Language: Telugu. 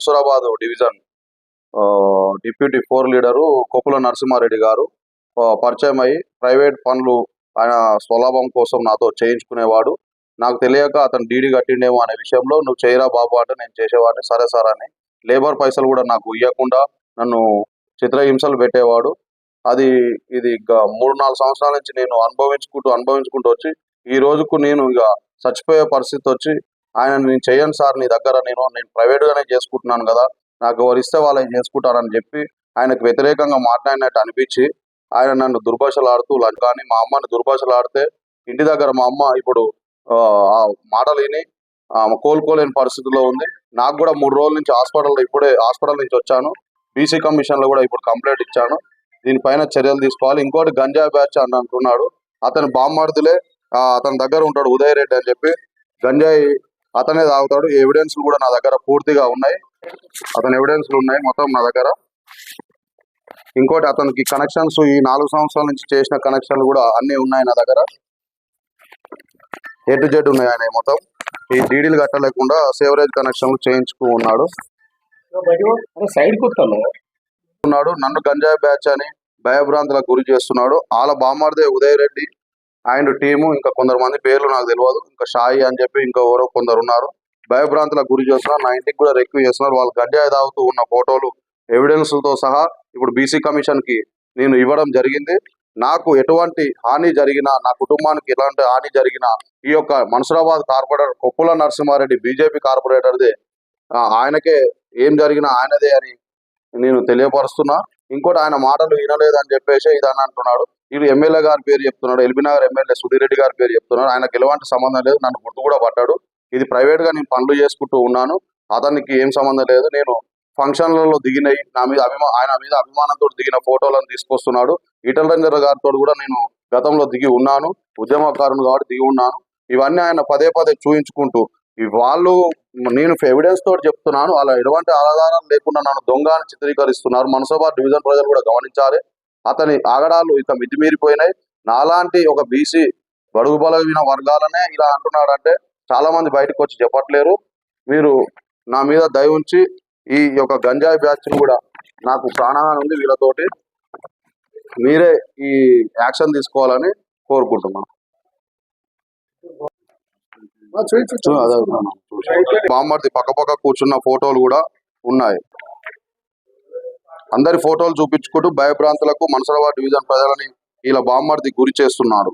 హుస్రాబాద్ డివిజన్ ఆ, deputy floor leader Koppula Narasimha Reddy గారు పరిచయం అయ్యి ప్రైవేట్ పనులు ఆయన స్వలాభం కోసం నాతో చేయించుకునేవాడు. నాకు తెలియక అతను డీడీ కట్టిండేమో అనే విషయంలో నువ్వు చేయరా బాబు అంటే నేను చేసేవాడిని సరే సార్ అని. లేబర్ పైసలు కూడా నాకు ఇవ్వకుండా నన్ను చిత్రహింసలు పెట్టేవాడు. అది ఇది ఇక మూడు నాలుగు సంవత్సరాల నుంచి నేను అనుభవించుకుంటూ అనుభవించుకుంటూ వచ్చి ఈ రోజుకు నేను ఇక చచ్చిపోయే పరిస్థితి వచ్చి ఆయన నేను చేయను సార్ నీ దగ్గర నేను నేను ప్రైవేట్ గానే చేసుకుంటున్నాను కదా నాకు ఎవరు ఇస్తే వాళ్ళని చేసుకుంటారని చెప్పి ఆయనకు వ్యతిరేకంగా మాట్లాడినట్టు అనిపించి ఆయన నన్ను దుర్భాషలు ఆడుతూ కానీ మా అమ్మని దుర్భాషలు ఆడితే ఇంటి దగ్గర మా అమ్మ ఇప్పుడు ఆ, ఆ మాటలు విని ఆమె కోలుకోలేని పరిస్థితిలో ఉంది. నాకు కూడా మూడు రోజుల నుంచి హాస్పిటల్ ఇప్పుడే హాస్పిటల్ నుంచి వచ్చాను. బీసీ కమిషన్లో కూడా ఇప్పుడు కంప్లైంట్ ఇచ్చాను. దీనిపైన చర్యలు తీసుకోవాలి. ఇంకోటి గంజా బ్యాచ్ అని అంటున్నాడు. అతని బామ్మర్దులే ఆ, అతని దగ్గర ఉంటాడు ఉదయ్ రెడ్డి అని చెప్పి గంజాయి అతనే తాగుతాడు. ఎవిడెన్స్ కూడా నా దగ్గర పూర్తిగా ఉన్నాయి. అతని ఎవిడెన్స్ ఉన్నాయి మొత్తం నా దగ్గర. ఇంకోటి అతనికి కనెక్షన్స్ ఈ నాలుగు సంవత్సరాల నుంచి చేసిన కనెక్షన్లు కూడా అన్ని ఉన్నాయి నా దగ్గర. ఏ టు జెడ్ ఉన్నాయి ఆయన మొత్తం. ఈ డీడీలు కట్టలేకుండా సేవరేజ్ కనెక్షన్లు చేయించుకు ఉన్నాడు. సైడ్ కొత్తాను ఉన్నాడు. నన్ను గంజాయి బ్యాచ్ అని భయభ్రాంతులకు గురి చేస్తున్నాడు. వాళ్ళ బామ్మర్దే ఉదయ్ రెడ్డి అండ్ టీము ఇంకా కొందరు మంది పేర్లు నాకు తెలియదు ఇంకా షాయి అని చెప్పి ఇంకా ఎవరో కొందరు ఉన్నారు. భయభ్రాంతులకు గురి చేస్తున్నారు. నా ఇంటికి కూడా రెక్యూ చేస్తున్నారు. వాళ్ళు గంజాయి తాగుతూ ఉన్న ఫోటోలు ఎవిడెన్స్లతో సహా ఇప్పుడు బీసీ కమిషన్కి నేను ఇవ్వడం జరిగింది. నాకు ఎటువంటి హాని జరిగినా నా కుటుంబానికి ఎలాంటి హాని జరిగినా ఈ యొక్క మన్సూరాబాద్ కార్పొరేటర్ కొప్పుల నరసింహారెడ్డి బీజేపీ కార్పొరేటర్దే. ఆ, ఆయనకే ఏం జరిగినా ఆయనదే అని నేను తెలియపరుస్తున్నా. ఇంకోటి ఆయన మాటలు వినలేదని చెప్పేసి ఇదని అంటున్నాడు వీడు ఎమ్మెల్యే గారి పేరు చెప్తున్నాడు ఎల్బీనగర్ ఎమ్మెల్యే సుధీర్ రెడ్డి గారి పేరు చెప్తున్నాడు. ఆయనకు ఎలాంటి సంబంధం లేదు నన్ను గుర్తు కూడా పట్టాడు ఇది ప్రైవేట్గా నేను పనులు చేసుకుంటూ ఉన్నాను. అతనికి ఏం సంబంధం లేదు. నేను ఫంక్షన్లలో దిగినవి నా మీద అభిమా ఆయన మీద అభిమానంతో దిగిన ఫోటోలను తీసుకొస్తున్నాడు. ఈటల రంజర్ గారితో కూడా నేను గతంలో దిగి ఉన్నాను. ఉద్యమకారుని కాబట్టి దిగి ఉన్నాను. ఇవన్నీ ఆయన పదే పదే చూయించుకుంటూ వాళ్ళు నేను ఎవిడెన్స్ తోటి చెప్తున్నాను. అలా ఎటువంటి ఆధారం లేకుండా నన్ను దొంగ అని చిత్రీకరిస్తున్నారు. మనసభ డివిజన్ ప్రజలు కూడా గమనించాలి. అతని ఆగడాలు ఇక మితిమీరిపోయినాయి. నాలాంటి ఒక బీసీ బడుగు బలమైన వర్గాలనే ఇలా అంటున్నాడంటే చాలా మంది బయటకు వచ్చి చెప్పట్లేరు. మీరు నా మీద దయ ఉంచి ఈ యొక్క గంజాయి బ్యాచ్ కూడా నాకు ప్రాణహాని ఉంది వీళ్ళతోటి. మీరే ఈ యాక్షన్ తీసుకోవాలని కోరుకుంటున్నాను. బామ్మర్ది పక్క పక్క కూర్చున్న ఫోటోలు కూడా ఉన్నాయి. అందరి ఫోటోలు చూపించుకుంటూ భయభ్రాంతులకు మనసరవా డివిజన్ ప్రజలని ఇలా బామ్మర్ది గురి చేస్తున్నాడు.